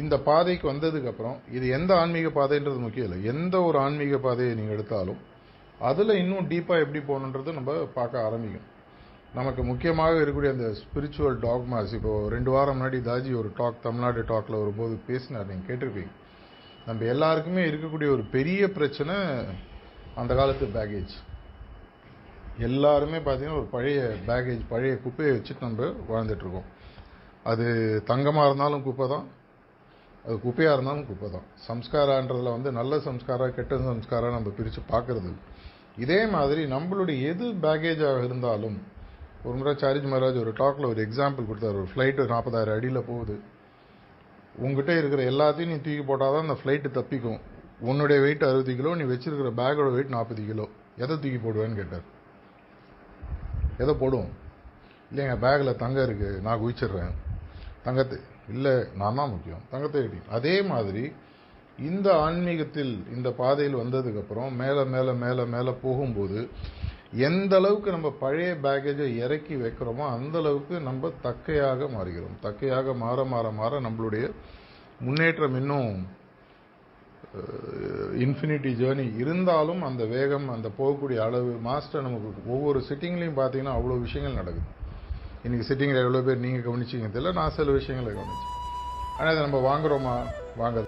இந்த பாதைக்கு வந்ததுக்கப்புறம் இது எந்த ஆன்மீக பாதைன்றது முக்கியம் இல்லை. எந்த ஒரு ஆன்மீக பாதையை நீங்கள் எடுத்தாலும் அதில் இன்னும் டீப்பாக எப்படி போகணுன்றது நம்ம பார்க்க ஆரம்பிக்கும். நமக்கு முக்கியமாக இருக்கக்கூடிய அந்த ஸ்பிரிச்சுவல் டாக்மாஸ் இப்போ ரெண்டு வாரம் முன்னாடி தாஜி ஒரு டாக் தமிழ்நாடு டாக்ல வரும்போது பேசினார் நீங்கள் கேட்டிருப்பீங்க. நம்ம எல்லாருக்குமே இருக்கக்கூடிய ஒரு பெரிய பிரச்சனை அந்த காலத்து பேகேஜ் எல்லாருமே பார்த்தீங்கன்னா ஒரு பழைய பேகேஜ் பழைய குப்பையை வச்சுட்டு நம்ம வாழ்ந்துட்டுருக்கோம் அது தங்கமாக இருந்தாலும் குப்பை தான் அது குப்பையாக இருந்தாலும் குப்பை தான். சம்ஸ்காரான்றதில் வந்து நல்ல சம்ஸ்காரா கெட்ட சம்ஸ்காரா நம்ம பிரித்து பார்க்கறது இதே மாதிரி நம்மளுடைய எது பேகேஜாக இருந்தாலும் ஒரு முறை சாரிஜ் மகாராஜ் ஒரு டாக்ல ஒரு எக்ஸாம்பிள் கொடுத்தாரு. ஒரு ஃப்ளைட்டு நாற்பதாயிரம் அடியில் போகுது. உங்ககிட்ட இருக்கிற எல்லாத்தையும் நீ தூக்கி போட்டால் தான் அந்த ஃப்ளைட்டு தப்பிக்கும். உன்னுடைய வெயிட் அறுபது கிலோ நீ வச்சிருக்கிற பேக்கோட வெயிட் நாற்பது கிலோ. எதை தூக்கி போடுவேன்னு கேட்டார். எதை போடுவோம்? இல்லைங்க பேக்கில் தங்கம் இருக்குது நான் குவிச்சிடுறேன். தங்கத்தை. இல்லை நான் தான் முக்கியம். தங்கத்தை எடி அதே மாதிரி இந்த ஆன்மீகத்தில் இந்த பாதையில் வந்ததுக்கப்புறம் மேலே மேலே மேலே மேலே போகும்போது எந்த அளவுக்கு நம்ம பழைய பேக்கேஜை இறக்கி வைக்கிறோமோ அந்த அளவுக்கு நம்ம தக்கையாக மாறுகிறோம். தக்கையாக மாற மாற மாற நம்மளுடைய முன்னேற்றம் இன்னும் இன்ஃபினிட்டி ஜேர்னி இருந்தாலும் அந்த வேகம் அந்த போகக்கூடிய அளவு மாஸ்டர் நமக்கு ஒவ்வொரு சிட்டிங்லேயும் பார்த்தீங்கன்னா அவ்வளோ விஷயங்கள் நடக்குது. இன்றைக்கி சிட்டிங்கில் எவ்வளோ பேர் நீங்கள் கவனிச்சிங்க தெரியல. நான் சில விஷயங்களை கவனிச்சேன். ஆனால் இதை நம்ம வாங்குகிறோமா வாங்க